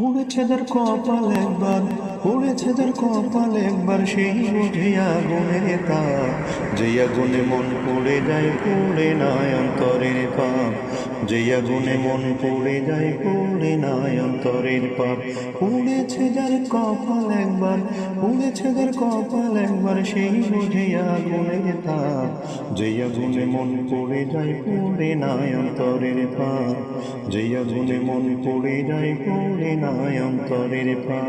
পড়েছে যার কপাল একবার পড়েছে যার কপাল একবার, সেই বুঝে আগুনের তাপ। যে আগুনে মন পড়ে যায়, পড়ে নাই অন্তরের পাপ। যে আগুনে মন পড়ে যায়, পড়ে নাই অন্তরের পাপ। পড়েছে যার কপাল একবার, পড়েছে যার কপাল একবার, সেই বুঝে আগুনের তাপ। যে আগুনে মন পড়ে যায় পড়ে নাই অন্তরের পাপ যে আগুনে মন পড়ে যায় পড়ে নাই অন্তরের পাপ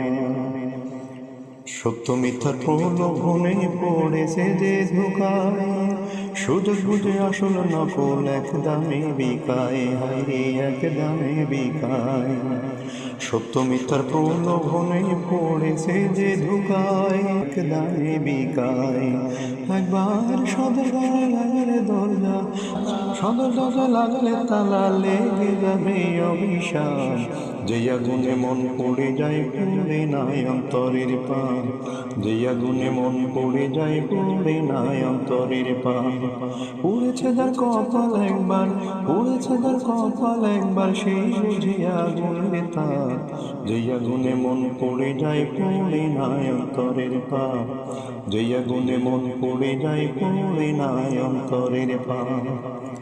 সত্য মিথ্যার প্রলোভনে পড়েছে যে ধোকায়। সুযোগ বুঝে আসল নকল এক দামে বিকায়। হাইরে এক দামে বিকায়। সত্য মিথ্যার প্রলোভনে পড়েছে যে ধোকায় এক দামে বিকায়। একবার সদর লাগলে দরজা, সদর দরজা লাগলে তালা লেগে যাবে অভিশাপ। যে আগুনে মন পড়ে যায় পড়ে নাই অন্তরের পা যে আগুনে মন পড়ে যায় পড়ে নাই অন্তরের পা পড়েছে তার কপাল একবার পড়েছে তার কপাল একবার, সেই বুঝে আগুনের তার যে আগুনে মন পড়ে যায় পড়ে নাই অন্তরের পা যে আগুনে মন পড়ে যায় পড়ে নাই অন্তরের পা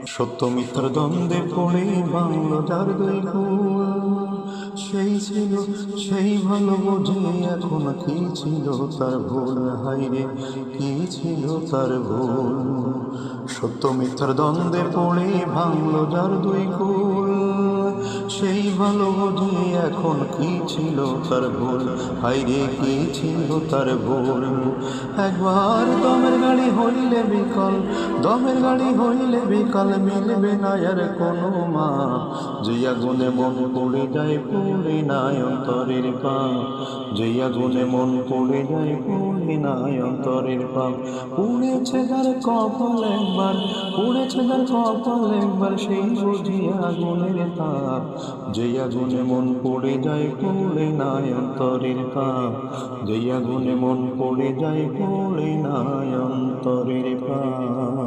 সত্য মিথ্যার দ্বন্দ্বে পড়ে বাংলো যার দুই সেই ছিল, সেই ভালো বোঝে এখন কি ছিল তার ভুল? হাইরে কি ছিল তার ভুল? সত্য মিথ্যার দ্বন্দ্বে পড়ে ভাঙল যার দুই কুল। সেই ভালো বোঝে এখন কি ছিল তার ভুল? হাইরে কি ছিল তার ভুল? একবার দমের গাড়ি হইলে বিকল, দমের গাড়ি হইলে বিকল, মিলবে না আর কোনো মা। যে আগুনে মন পড়ে যায়, পড়ে নাই অন্তরের পা। যে আগুনে মন পড়ে যায়, পড়ে নাই অন্তরের পা। পুড়েছে যার কপাল একবার, পুড়েছে যার কপাল একবার, সেই বুঝি আগুনের তাপ। যে আগুনে মন পড়ে যায় কোলে নাই অন্তরের পাপ। যে আগুনে মন পড়ে যায় কোলে নাই অন্তরের পাপ।